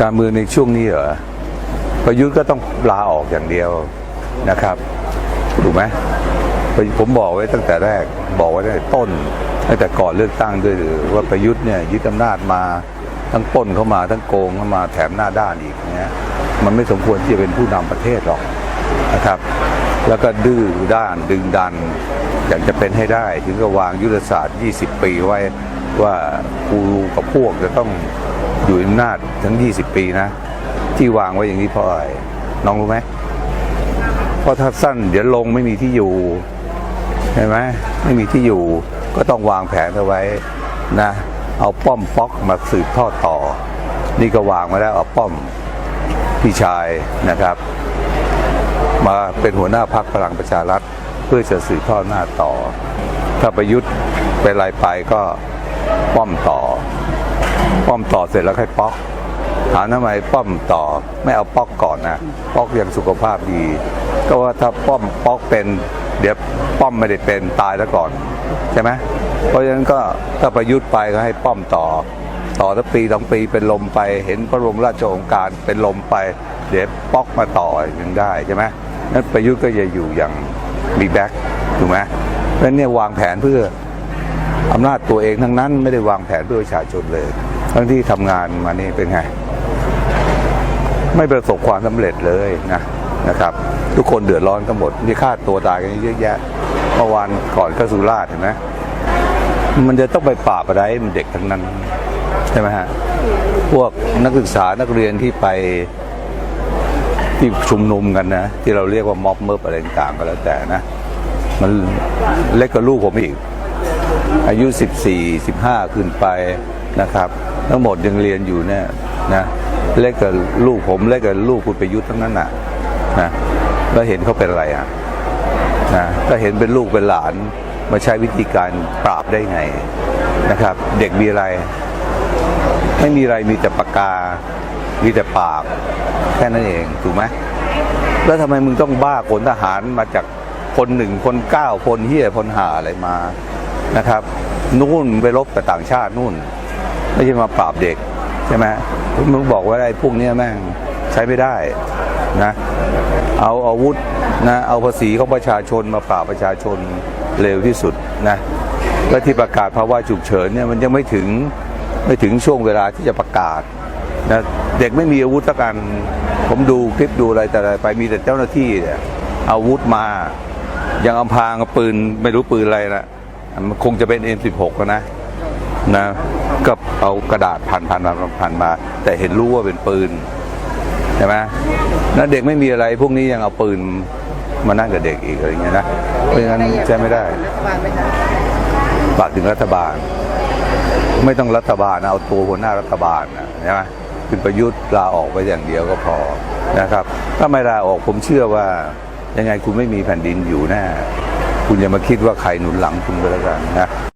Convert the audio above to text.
การเมืองในช่วงนี้เหรอประยุทธ์ก็ต้องลาออกอย่างเดียวนะครับถูกไหมผมบอกไว้ตั้งแต่แรกบอกไว้ตั้งแต่ต้นตั้งแต่ก่อนเลือกตั้งด้วยว่าประยุทธ์เนี่ยยึดอำนาจมาทั้งปล้นเข้ามาทั้งโกงเข้ามาแถมหน้าด้านอีกเนี่ยมันไม่สมควรที่จะเป็นผู้นำประเทศหรอกนะครับ แล้วก็ดื้อด้านดึงดัน อยากจะเป็นให้ได้ ถึงก็วางยุทธศาสตร์ 20 ปีไว้ว่ากูกับพวกจะต้อง อยู่อำนาจทั้ง 20 ปีนะ ที่วางไว้อย่างนี้เพราะอะไรน้องรู้ไหมเพราะถ้าสั้นเดี๋ยวลงไม่มีที่อยู่ใช่ไหมไม่มีที่อยู่ก็ต้องวางแผนเอาไว้นะเอาป้อมป๊อกมาสืบทอดต่อ นี่ก็วางมาแล้วเอาป้อมพี่ชายนะครับ มาเป็นหัวหน้าพักพลังประชารัฐ เพื่อจะสืบทอดหน้าต่อ ถ้าประยุทธ์เป็นไรไปก็ป้อมต่อ ป้อมต่อเสร็จแล้วค่อยป๊อกถามทำไมป้อมต่อไม่เอาป๊อกก่อนนะป๊อกยังสุขภาพดี ก็ว่าถ้าป้อมป๊อกเป็น เดี๋ยวป้อมไม่ได้เป็นตายแล้วก่อนใช่ไหมเพราะฉะนั้นก็ถ้าประยุทธ์ไปก็ให้ป้อมต่อ ต่อสักปีสองปีเป็นลมไปเห็นพระบรมราชโองการเป็นลมไป เดี๋ยวป๊อกมาต่อยังได้ใช่ไหมนั้นประยุทธ์ก็จะอยู่อย่างมีแบ็คถูกไหมเพราะฉะนั้นเนี่ยวางแผนเพื่ออำนาจตัวเองทั้งนั้นไม่ได้วางแผนเพื่อประชาชนเลย ทั้งที่ทำงานมานี่เป็นไง ไม่ประสบความสำเร็จเลยนะนะครับ ทุกคนเดือดร้อนกันหมดมีฆ่าตัวตายกันเยอะแยะเมื่อวานก่อนก็สุราษฎร์เห็นไหมมันจะต้องไปปราอะไรมันเด็กทั้งนั้นใช่ไหมฮะพวกนักศึกษานักเรียนที่ไปที่ชุมนุมกันนะ ที่เราเรียกว่าม็อบเมิร์อะไรต่างก็แล้วแต่นะ มันเล็กกว่าลูกผมอีก อายุ 14 15 ขึ้นไปนะครับ ทั้งหมดยังเรียนอยู่เนี่ยนะเล็กกับลูกผมเล็กกับลูกคุณประยุทธ์ทั้งนั้นน่ะนะแล้วเห็นเขาเป็นอะไรอะนะก็เห็นเป็นลูกเป็นหลานมาใช้วิธีการปราบได้ไงนะครับ เด็กมีอะไร ไม่มีอะไรมีแต่ปากกา มีแต่ปากแค่นั้นเองถูกไหมแล้วทำไมมึงต้องบ้าขนทหารมาจากคนหนึ่งคนเก้าคนเฮียคนหาอะไรมานะครับ นู่นไปรบกับต่างชาตินู่น ไม่ใช่มาปราบเด็กใช่ไหมมึงบอกว่าไอ้พวกนี้แม่งใช้ไม่ได้นะเอาอาวุธนะเอาภาษีของประชาชนมาปราบประชาชนเร็วที่สุดนะและที่ประกาศภาวะฉุกเฉินเนี่ยมันยังไม่ถึงไม่ถึงช่วงเวลาที่จะประกาศนะเด็กไม่มีอาวุธสักกันผมดูคลิปดูอะไรแต่อะไรไปมีแต่เจ้าหน้าที่เนี่ยอาวุธมายังอำพรางปืนไม่รู้ปืนอะไรนะมันคงจะเป็น M16 นะ นะก็เอากระดาษพันพันพันพันมา แต่เห็นรู้ว่าเป็นปืนใช่ไหมแล้วเด็กไม่มีอะไรพวกนี้ยังเอาปืนมานั่งกับเด็กอีกอะไรเงี้ยนะเพราะฉะนั้นใช้ไม่ได้ฝากถึงรัฐบาล ไม่ต้องรัฐบาลนะเอาตัวหัวหน้ารัฐบาลนะใช่ไหมคุณประยุทธ์ลาออกไปอย่างเดียวก็พอนะครับ ถ้าไม่ลาออกผมเชื่อว่ายังไงคุณไม่มีแผ่นดินอยู่แน่คุณอย่ามาคิดว่าใครหนุนหลังคุณก็แล้วกันนะ